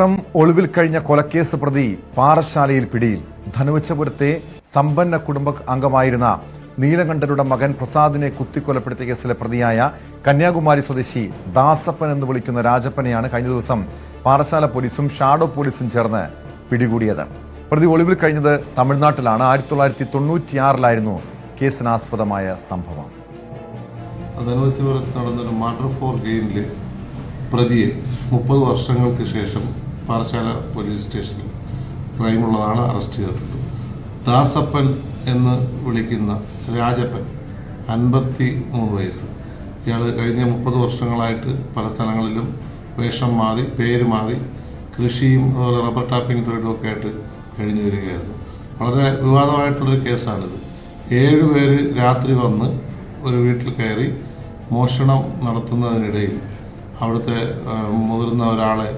വർഷം ഒളിവിൽ കഴിഞ്ഞ കൊലക്കേസ് പ്രതി പാറശാലയിൽ പിടിയിൽ. ധനുവച്ചപുരത്തെ സമ്പന്ന കുടുംബ അംഗമായിരുന്ന നീലകണ്ഠരുടെ മകൻ പ്രസാദിനെ കുത്തിക്കൊലപ്പെടുത്തിയ കേസിലെ പ്രതിയായ കന്യാകുമാരി സ്വദേശി ദാസപ്പൻ എന്ന് വിളിക്കുന്ന രാജപ്പനെയാണ് കഴിഞ്ഞ ദിവസം പാറശാല പോലീസും ഷാഡോ പോലീസും ചേർന്ന് പിടികൂടിയത്. പ്രതി ഒളിവിൽ കഴിഞ്ഞത് തമിഴ്നാട്ടിലാണ്. ആയിരത്തി തൊള്ളായിരത്തി തൊണ്ണൂറ്റിയാറിലായിരുന്നു കേസിനാസ്പദമായ സംഭവം. ധനുവച്ചപുരത്ത് നടന്നൊരു ഫോർ ഗെയിനിൽ പ്രതിയെ മുപ്പത് വർഷങ്ങൾക്ക് ശേഷം പാറശാല പോലീസ് സ്റ്റേഷനിൽ ക്രൈമുള്ളതാണ് അറസ്റ്റ് ചെയ്തിട്ടുണ്ട്. ദാസപ്പൻ എന്ന് വിളിക്കുന്ന രാജപ്പൻ അൻപത്തി മൂന്ന് വയസ്സ്. ഇയാൾ കഴിഞ്ഞ മുപ്പത് വർഷങ്ങളായിട്ട് പല സ്ഥലങ്ങളിലും വേഷം മാറി പേര് മാറി കൃഷിയും അതുപോലെ റബ്ബർ ടാപ്പിംഗ് തൊഴിലും ഒക്കെ ആയിട്ട് കഴിഞ്ഞു വരികയായിരുന്നു. വളരെ വിവാദമായിട്ടുള്ളൊരു കേസാണിത്. ഏഴ് പേര് രാത്രി വന്ന് ഒരു വീട്ടിൽ കയറി മോഷണം നടത്തുന്നതിനിടയിൽ അവിടുത്തെ മുതിർന്ന ഒരാളെ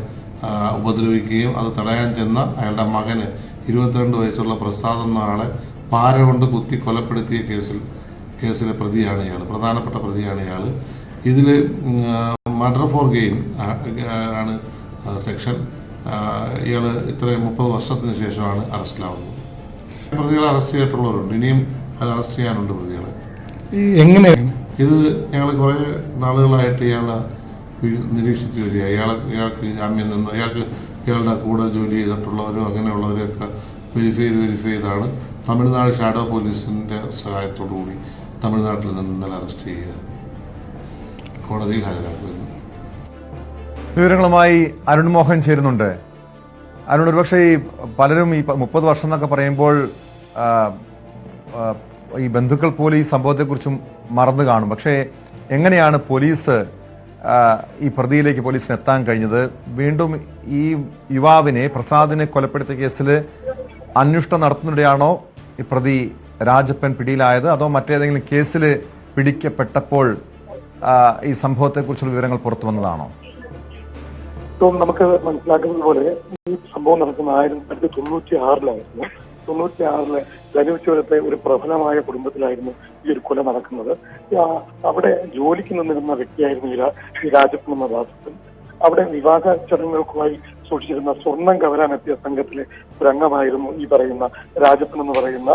ഉപദ്രവിക്കുകയും അത് തടയാൻ ചെന്ന അയാളുടെ മകന് ഇരുപത്തിരണ്ട് വയസ്സുള്ള പ്രസാദ് എന്ന ആളെ പാര കൊണ്ട് കുത്തി കൊലപ്പെടുത്തിയ കേസിൽ കേസിലെ പ്രതിയാണ് ഇയാൾ പ്രധാനപ്പെട്ട പ്രതിയാണ് ഇയാൾ ഇതിൽ മർഡർ ഫോർ ഗെയിം ആണ് സെക്ഷൻ. ഇയാൾ ഇത്രയും മുപ്പത് വർഷത്തിന് ശേഷമാണ് അറസ്റ്റിലാവുന്നത്. പ്രതികളെ അറസ്റ്റ് ചെയ്തിട്ടുള്ളവരുണ്ട്. ഇനിയും അത് അറസ്റ്റ് ചെയ്യാനുണ്ട് പ്രതികളെ. എങ്ങനെയാണ്? ഇത് ഞങ്ങൾ കുറേ നാളുകളായിട്ട് ഇയാളെ വി- നിരീക്ഷിച്ച് വരിക ഇയാളെ ഇയാൾക്ക് ജാമ്യം നിന്ന് ഇയാൾക്ക് ഇയാളുടെ കൂടെ ജോലി ചെയ്തിട്ടുള്ളവരും അങ്ങനെയുള്ളവരെയൊക്കെ വെരിഫൈ ചെയ്ത് വെരിഫൈ ചെയ്താണ്. തമിഴ്നാട് ഷാഡോ പോലീസിന്റെ സഹായത്തോടു കൂടി തമിഴ്നാട്ടിൽ നിന്ന് ഇന്നലെ അറസ്റ്റ് ചെയ്യുക കോടതിയിൽ ഹാജരാക്കുന്നു. വിവരങ്ങളുമായി അരുൺ മോഹൻ ചേരുന്നുണ്ട്. അരുൺ ഒരുപക്ഷെ ഈ പലരും ഈ മുപ്പത് വർഷം എന്നൊക്കെ പറയുമ്പോൾ ഈ ബന്ധുക്കൾ പോലും ഈ സംഭവത്തെക്കുറിച്ചും മറന്നു കാണും. പക്ഷേ എങ്ങനെയാണ് പോലീസ് ഈ പ്രതിയിലേക്ക് പോലീസിന് എത്താൻ കഴിഞ്ഞത്. വീണ്ടും ഈ യുവാവിനെ പ്രസാദിനെ കൊലപ്പെടുത്തിയ കേസിൽ അന്വേഷണം നടത്തുന്നതിടെയാണോ ഈ പ്രതി രാജപ്പൻ പിടിയിലായത്? അതോ മറ്റേതെങ്കിലും കേസിൽ പിടിക്കപ്പെട്ടപ്പോൾ ഈ സംഭവത്തെക്കുറിച്ചുള്ള വിവരങ്ങൾ പുറത്തു വന്നതാണോ? നമുക്ക് മനസ്സിലാക്കുന്നത് പോലെ ഈ സംഭവം നടക്കുന്ന ആയിരത്തി തൊണ്ണൂറ്റി ആറിലായിരുന്നു തൊണ്ണൂറ്റി ആറിലെ ധനുവച്ചപുരത്തെ ഒരു പ്രബലമായ കുടുംബത്തിലായിരുന്നു ഈ ഒരു കൊല നടക്കുന്നത് അവിടെ ജോലിക്ക് നിന്നിരുന്ന വ്യക്തിയായിരുന്നു ഈ രാജപ്പൻ എന്ന അവിടെ വിവാഹ ചടങ്ങുകൾക്കുമായി സൂക്ഷിച്ചിരുന്ന സ്വർണം കവരാനെത്തിയ സംഘത്തിലെ ഒരംഗമായിരുന്നു ഈ പറയുന്ന രാജപ്പൻ എന്ന് പറയുന്ന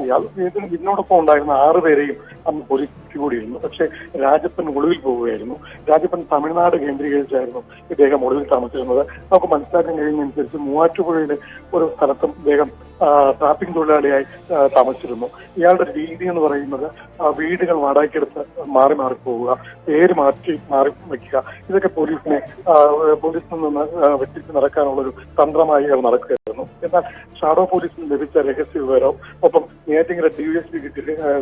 ഇയാൾ. ഇതിന് ഇതിനോടൊപ്പം ഉണ്ടായിരുന്ന ആറുപേരെയും അന്ന് പോലീസ് പിടികൂടിയിരുന്നു പക്ഷേ രാജപ്പൻ ഒളിവിൽ പോവുകയായിരുന്നു. രാജപ്പൻ തമിഴ്നാട് കേന്ദ്രീകരിച്ചായിരുന്നു ഇദ്ദേഹം ഒളിവിൽ താമസിച്ചിരുന്നത് നമുക്ക് മനസ്സിലാക്കാൻ കഴിയുന്നതനുസരിച്ച് മൂവാറ്റുപുഴയിലെ ഒരു സ്ഥലത്തും ഇദ്ദേഹം ട്രാഫിക് തൊഴിലാളിയായി താമസിച്ചിരുന്നു. ഇയാളുടെ രീതി എന്ന് പറയുന്നത് വീടുകൾ വാടകയ്ക്കെടുത്ത് മാറി മാറി പോവുക പേര് മാറ്റി മാറി വയ്ക്കുക. ഇതൊക്കെ പോലീസിനെ പോലീസിൽ നിന്ന് നടക്കാനുള്ള ഒരു തന്ത്രമായി ഇയാൾ നടക്കുകയായിരുന്നു എന്നാൽ ഷാഡോ പോലീസിന് ലഭിച്ച രഹസ്യ വിവരവും ഒപ്പം നേറ്റിങ്ങനെ ഡി എസ് പി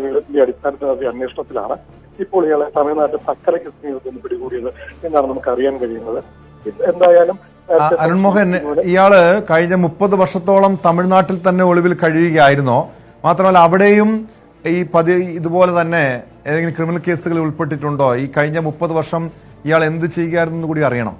വിവരത്തിന്റെ അടിസ്ഥാനത്തിൽ നടത്തിയ അന്വേഷണത്തിലാണ് ഇപ്പോൾ ഇയാളെ തമിഴ്നാട്ടിൽ സക്കരയ്ക്ക് നിന്ന് പിടികൂടിയത് എന്നാണ് നമുക്ക് അറിയാൻ കഴിയുന്നത്. എന്തായാലും അരുൺമോഹൻ ഇയാൾ കഴിഞ്ഞ മുപ്പത് വർഷത്തോളം തമിഴ്നാട്ടിൽ തന്നെ ഒളിവിൽ കഴിയുകയായിരുന്നോ? മാത്രമല്ല അവിടെയും ഈ പതി ഇതുപോലെ തന്നെ ഏതെങ്കിലും ക്രിമിനൽ കേസുകളിൽ ഉൾപ്പെട്ടിട്ടുണ്ടോ? ഈ കഴിഞ്ഞ മുപ്പത് വർഷം ഇയാൾ എന്ത് ചെയ്യുകയായിരുന്നു കൂടി അറിയണം.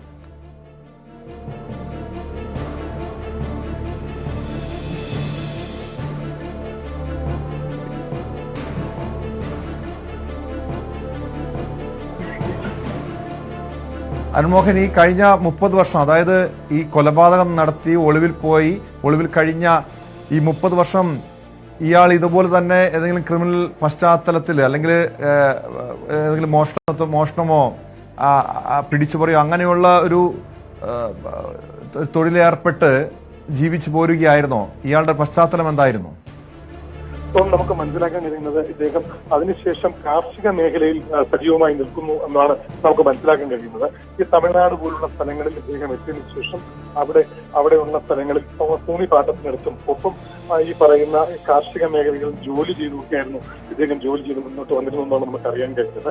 അരുൺമോഹൻ ഈ കഴിഞ്ഞ മുപ്പത് വർഷം അതായത് ഈ കൊലപാതകം നടത്തി ഒളിവിൽ പോയി ഒളിവിൽ കഴിഞ്ഞ ഈ മുപ്പത് വർഷം ഇയാൾ ഇതുപോലെ തന്നെ ഏതെങ്കിലും ക്രിമിനൽ പശ്ചാത്തലത്തിൽ അല്ലെങ്കിൽ ഏതെങ്കിലും മോഷണത്തോ മോഷണമോ പിടിച്ചുപറിയോ അങ്ങനെയുള്ള ഒരു തൊഴിലേർപ്പെട്ട് ജീവിച്ചു പോരുകയായിരുന്നോ? ഇയാളുടെ പശ്ചാത്തലം എന്തായിരുന്നു? ഇപ്പം നമുക്ക് മനസ്സിലാക്കാൻ കഴിയുന്നത് ഇദ്ദേഹം അതിനുശേഷം കാർഷിക മേഖലയിൽ സജീവമായി നിൽക്കുന്നു എന്നാണ് നമുക്ക് മനസ്സിലാക്കാൻ കഴിയുന്നത്. ഈ തമിഴ്നാട് പോലുള്ള സ്ഥലങ്ങളിൽ ഇദ്ദേഹം എത്തിയതിനു ശേഷം അവിടെ അവിടെയുള്ള സ്ഥലങ്ങളിൽ ഭൂമി പാട്ടത്തിനടുത്തും ഒപ്പം ഈ പറയുന്ന കാർഷിക മേഖലകളിൽ ജോലി ചെയ്തൊക്കെയായിരുന്നു ഇദ്ദേഹം ജോലി ചെയ്ത് മുന്നോട്ട് വന്നിരുന്നു എന്നാണ് നമുക്ക് അറിയാൻ കഴിയുന്നത്.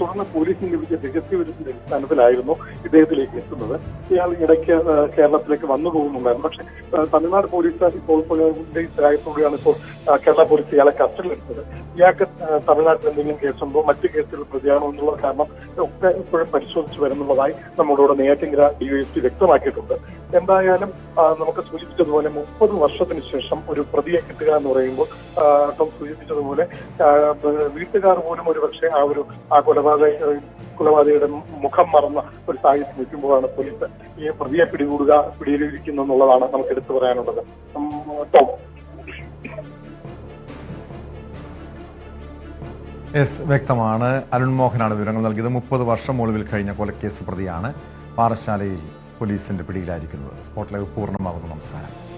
തുടർന്ന് പോലീസിന് ലഭിച്ച രഹസ്യ വിരുദ്ധ അടിസ്ഥാനത്തിലായിരുന്നു ഇദ്ദേഹത്തിലേക്ക് എത്തുന്നത്. ഇയാൾ ഇടയ്ക്ക് കേരളത്തിലേക്ക് വന്നു പോകുന്നുണ്ടായിരുന്നു പക്ഷെ തമിഴ്നാട് പോലീസ് ഇപ്പോൾ പോലീസിലായതോടെയാണ് ഇപ്പോൾ കേരള പോലീസ് ഇയാളെ കസ്റ്റഡിയിലെടുത്തത് ഇയാൾക്ക് ആ, തമിഴ്നാട്ടിൽ എന്തെങ്കിലും കേസുണ്ടോ മറ്റു കേസുകൾ പ്രതിയാണോ എന്നുള്ള കാരണം ഒക്കെ ഇപ്പോഴും പരിശോധിച്ച് വരുന്നുള്ളതായി നമ്മളോട് നെയ്യാറ്റിങ്കര ഡിവൈഎസ്പി വ്യക്തമാക്കിയിട്ടുണ്ട്. എന്തായാലും നമുക്ക് സൂചിപ്പിച്ചതുപോലെ മുപ്പത് വർഷത്തിന് ശേഷം ഒരു പ്രതിയെ കിട്ടുക എന്ന് പറയുമ്പോൾ ഇപ്പം സൂചിപ്പിച്ചതുപോലെ വീട്ടുകാർ പോലും ഒരു പക്ഷേ ആ ഒരു ആ കൊലപാതക കൊലപാതകയുടെ മുഖം മറന്ന ഒരു സാഹചര്യം നിൽക്കുമ്പോഴാണ് പോലീസ് ഈ പ്രതിയെ പിടികൂടുക പിടിയിലിരിക്കുന്നു എന്നുള്ളതാണ് നമുക്ക് എടുത്തു പറയാനുള്ളത്. ടോം. എസ് വ്യക്തമാണ്. അരുൺ മോഹനാണ് വിവരങ്ങൾ നൽകിയത്. മുപ്പത് വർഷം ഒളിവിൽ കഴിഞ്ഞ കൊലക്കേസ് പ്രതിയാണ്. പാറശാലയിൽ പോലീസിന്റെ പിടിയിലായിരിക്കുന്നത്. സ്പോട്ട് ലൈവ് പൂർണമാകുന്നു. നമസ്കാരം.